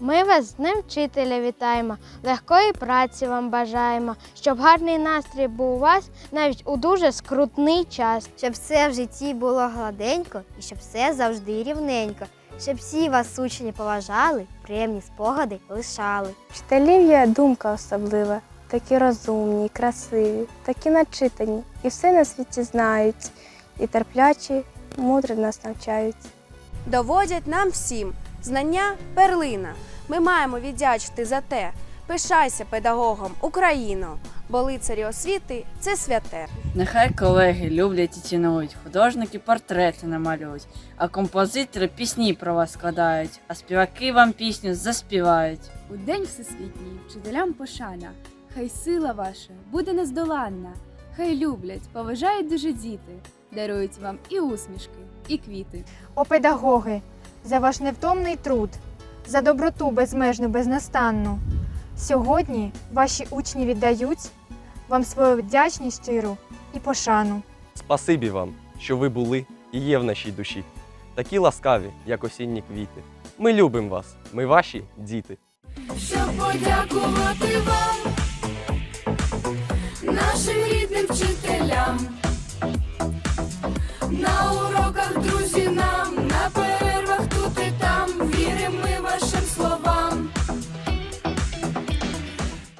вас з Днем вчителя вітаємо, легкої праці вам бажаємо, щоб гарний настрій був у вас навіть у дуже скрутний час. щоб все в житті було гладенько і щоб все завжди рівненько, щоб всі вас учні поважали, приємні спогади лишали. Вчителів є думка особлива, такі розумні, красиві, такі начитані, і все на світі знають, і терплячі, мудро нас навчають. Доводять нам всім знання перлина. Ми маємо віддячити за те. Пишайся педагогам Україно, бо лицарі освіти це святе. Нехай колеги люблять і цінують, художники портрети намалюють, а композитори пісні про вас складають, а співаки вам пісню заспівають. У день всесвітній вчителям пошана, хай сила ваша буде нездоланна, хай люблять, поважають дуже діти, дарують вам і усмішки, і квіти. О педагоги, за ваш невтомний труд, за доброту безмежну, безнастанну. Сьогодні ваші учні віддають вам свою вдячність щиру і пошану. Спасибі вам, що ви були і є в нашій душі. Такі ласкаві, як осінні квіти. Ми любимо вас, ми ваші діти. Щоб подякувати вам, нашим рідним вчителям. на